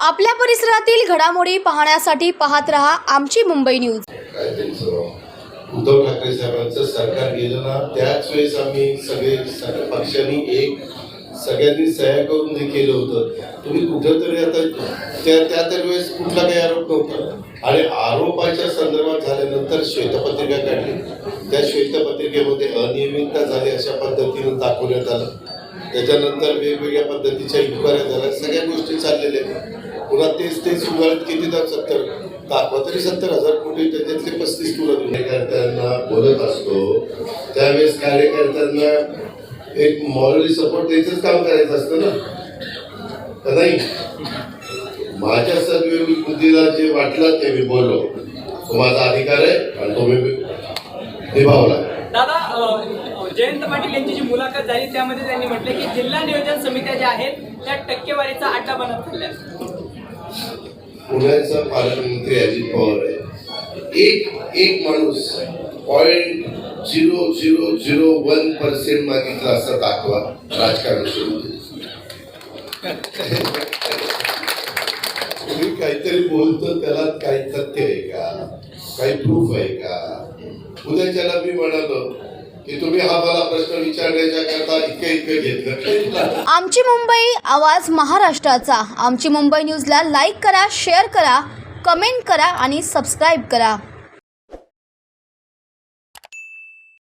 आपल्या परिसरातील घडामोडी पाहण्यासाठी पाहत रहा आमची मुंबई न्यूज. उद्धव ठाकरे साहेबांचं सरकार गेलं ना त्याच वेळेस आम्ही सगळे पक्षांनी एक सगळ्यांनी सह्या करून हे केलं होतं. तुम्ही कुठंतरी आता त्या त्या तर वेळेस कुठला काही आरोप नव्हता. आणि आरोपाच्या संदर्भात झाल्यानंतर श्वेतपत्रिका काढली. त्या श्वेतपत्रिकेमध्ये अनियमितता झाली अशा पद्धतीनं दाखवण्यात आलं. त्याच्यानंतर वेगवेगळ्या पद्धतीच्या इन्क्वायऱ्या झाल्या. सगळ्या गोष्टी चाललेल्या आहेत. पुन्हा तेच तेच उगाळत किती तर सत्तर. दाखवा तरी सत्तर हजार कोटी त्याच्यातले पस्तीस तुला कार्यकर्त्यांना बोलत असतो. त्यावेळेस कार्यकर्त्यांना एक मॉरली सपोर्ट द्यायचंच काम करायचं असतं ना? का नाही? माझ्या सर्व बुद्धीला जे वाटलं ते मी बोललो. तो माझा अधिकार आहे आणि तो मी निभावला. दादा जयंत पाटील यांची जी मुलाखत झाली त्यामध्ये त्यांनी म्हटलं की जिल्हा नियोजन समित्या ज्या आहेत त्या टक्केवारीचा अड्डा बनत चालल्या. पुण्याचा पालकमंत्री अजित पवार आहे. एक एक माणूस point zero zero zero one percent मागितलं असं दाखवा. राजकारण सुरू तुम्ही काहीतरी बोलतो त्याला काही तथ्य आहे का? काही प्रूफ आहे का? उद्याच्याला मी म्हणालो की तुम्ही हा मला प्रश्न विचारण्याच्या करता इतकं इतकं घेतलं आमची मुंबई आवाज महाराष्ट्राचा. आमची मुंबई न्यूजला लाईक करा शेअर करा कमेंट करा आणि सबस्क्राईब करा.